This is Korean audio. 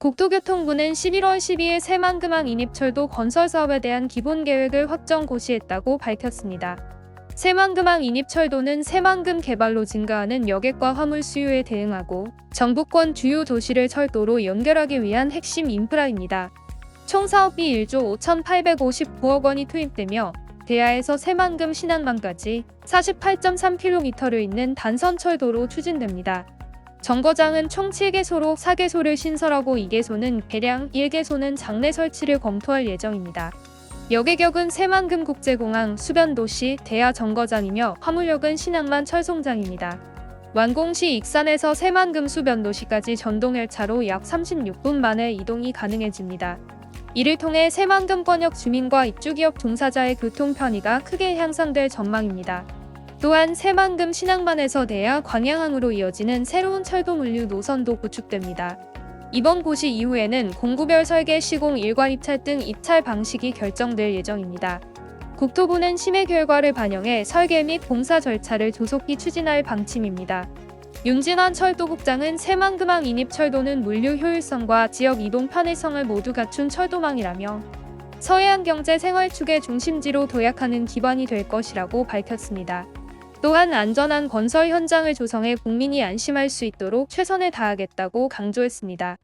국토교통부는 11월 12일 새만금항 인입철도 건설 사업에 대한 기본 계획을 확정 고시했다고 밝혔습니다. 새만금항 인입철도는 새만금 개발로 증가하는 여객과 화물 수요에 대응하고 정부권 주요 도시를 철도로 연결하기 위한 핵심 인프라입니다. 총 사업비 1조 5,859억 원이 투입되며 대하에서 새만금 신안만까지 48.3km를 잇는 단선 철도로 추진됩니다. 정거장은 총 7개소로 4개소를 신설하고 2개소는 개량, 1개소는 장내 설치를 검토할 예정입니다. 여객역은 새만금 국제공항, 수변도시, 대하 정거장이며 화물역은 신항만 철송장입니다. 완공 시 익산에서 새만금 수변도시까지 전동열차로 약 36분 만에 이동이 가능해집니다. 이를 통해 새만금 권역 주민과 입주기업 종사자의 교통 편의가 크게 향상될 전망입니다. 또한 새만금 신항만에서 대하 광양항으로 이어지는 새로운 철도 물류 노선도 구축됩니다. 이번 고시 이후에는 공구별 설계 시공 일괄 입찰 등 입찰 방식이 결정될 예정입니다. 국토부는 심의 결과를 반영해 설계 및 공사 절차를 조속히 추진할 방침입니다. 윤진환 철도국장은 새만금항 인입 철도는 물류 효율성과 지역 이동 편의성을 모두 갖춘 철도망이라며 서해안 경제 생활축의 중심지로 도약하는 기반이 될 것이라고 밝혔습니다. 또한 안전한 건설 현장을 조성해 국민이 안심할 수 있도록 최선을 다하겠다고 강조했습니다.